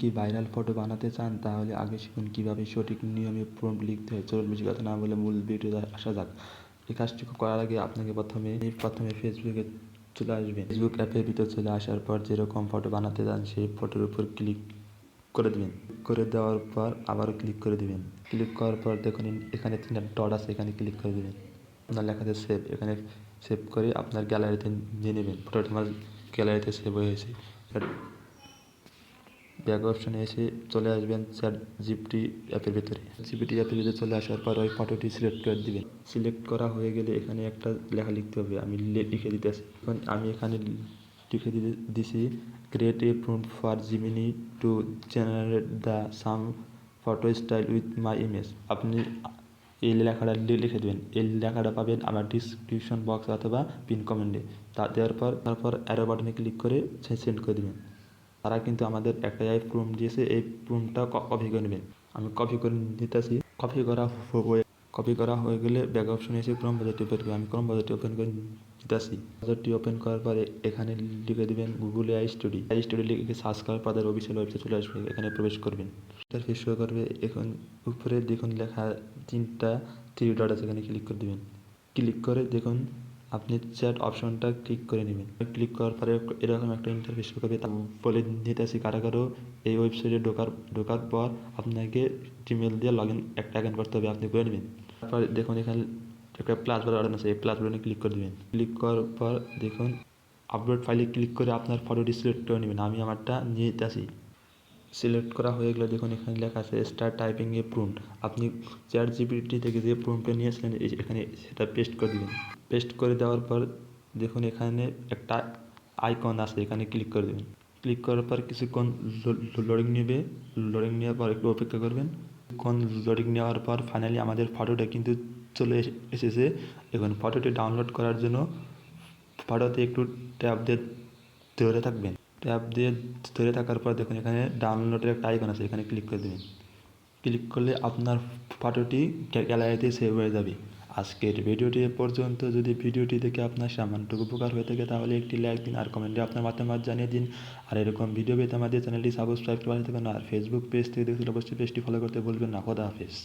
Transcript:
কি viral photo বানাতে চান, তাহলে আগে শিখুন কীভাবে সঠিক নিয়মে প্রম্পট লিখতে হয়। চলুন বেশি কথা না বলে মূল ভিডিওতে আসা যাক। এই কাজটি করার আগে আপনাকে প্রথমে প্রথমে ফেসবুকে চলে আসবেন। ফেসবুক অ্যাপের ভিতর চলে আসার পর যেরকম ফটো বানাতে চান, সেই ফটোর উপর ক্লিক করে দিবেন। করে দেওয়ার পর আবারও ক্লিক করে দিবেন। ক্লিক করার পর দেখুন, এখানে তিনটা ডট আছে, এখানে ক্লিক করে দিবেন। আপনার লেখাতে সেভ এখানে সেভ করে আপনার গ্যালারিতে নিয়ে নেবেন। ফটোটা আমার গ্যালারিতে সেভ হয়েছে ব্যাক অপশনে এসে চলে আসবেন চ্যাট জিপিটি অ্যাপের ভিতরে। জিপিটি অ্যাপের ভিতরে চলে আসার পর ওই ফটোটি সিলেক্ট করে দিবেন। সিলেক্ট করা হয়ে গেলে এখানে একটা লেখা লিখতে হবে। আমি লিখে দিতেছি। এখন আমি এখানে লিখে দিতে দিছি create a prompt for Gemini to generate the some photo style with my image আপনি এই লেখাটা লিখে দেবেন। এই লেখাটা পাবেন আমার ডিসক্রিপশন বক্স অথবা পিন কমেন্টে তা দেওয়ার পর তারপর অ্যারো বাটনে ক্লিক করে সেন্ড করে দেবেন। তারা কিন্তু আমাদের একটা এই প্রুম দিয়েছে, এই প্রুমটা কপি করে নেবেন আমি কপি করে নিতেছি। কপি করা হয়ে কপি করা হয়ে গেলে ব্যাক অপশনে এসে ক্রম বাজারটি ওপেন করবে আমি ক্রম বাজারটি ওপেন করে নিতেছি। বাজারটি ওপেন করার পরে এখানে লিখে দেবেন গুগলে আই স্টুডি আই স্টুডি লিখে সার্চ করার পর অফিসিয়াল ওয়েবসাইট চলে আসবে, এখানে প্রবেশ করবেন। ইন্টারফেস শো করবে? এখন উপরে দেখুন লেখা তিনটা থ্রি ডট আছে, এখানে ক্লিক করে দেবেন। ক্লিক করে দেখুন আপনি চ্যাট অপশনটা ক্লিক করে নেবেন। ক্লিক করার পরে এরকম একটা ইন্টারফেস করবে বলে দিতে আসি কারও এই ওয়েবসাইটে ঢোকার ঢোকার পর আপনাকে জিমেল দিয়ে লগ ইন একটা অ্যাকাউন্ট করতে হবে, আপনি করে নেবেন। তারপর দেখুন এখানে একটা প্লাস বাটন আছে, এই প্লাস বাটনে ক্লিক করে দেবেন। ক্লিক করার পর দেখুন আপলোড ফাইলে ক্লিক করে আপনার ফটোটি সিলেক্ট করে নেবেন, আমি আমারটা নিয়ে আসি। সিলেক্ট করা হয়ে গেলে দেখুন এখানে লেখা আছে স্টার টাইপিং এ প্রুম্পট আপনি চ্যাট জিপিটি থেকে যে প্রুম্পটটা নিয়েছিলেন এখানে সেটা পেস্ট করে দিবেন। পেস্ট করে দেওয়ার পর দেখুন এখানে একটা আইকন আছে, এখানে ক্লিক করে দেবেন। ক্লিক করার পর কিছুক্ষণ লোডিং নেবে। লোডিং নেওয়ার পর একটু অপেক্ষা করবেন। কোন লোডিং নেওয়ার পর ফাইনালি আমাদের ফটোটা কিন্তু চলে এসে- এসেছে। এখন ফটোটি ডাউনলোড করার জন্য ফটোতে একটু ট্যাপ দিয়ে ধরে থাকবেন। ট্যাপ দিয়ে ধরে থাকার পর দেখুন এখানে ডাউনলোডের একটা আইকন আছে, এখানে ক্লিক করে দেবেন। ক্লিক করলে আপনার ফটোটি গ্যালারিতে সেভ হয়ে যাবে। আজকের ভিডিওটি পর্যন্ত। যদি ভিডিওটি দেখে আপনার সামান্যটুকু উপকার হয়ে থাকে, তাহলে একটি লাইক দিন আর কমেন্টে আপনার মতামত জানিয়ে দিন। আর এরকম ভিডিও পেতে আমাদের চ্যানেলটি সাবস্ক্রাইব করে থাকবেন আর ফেসবুক পেজ থেকে দেখতে অবশ্যই পেজটি ফলো করতে ভুলবেন না। খোদা হাফেজ।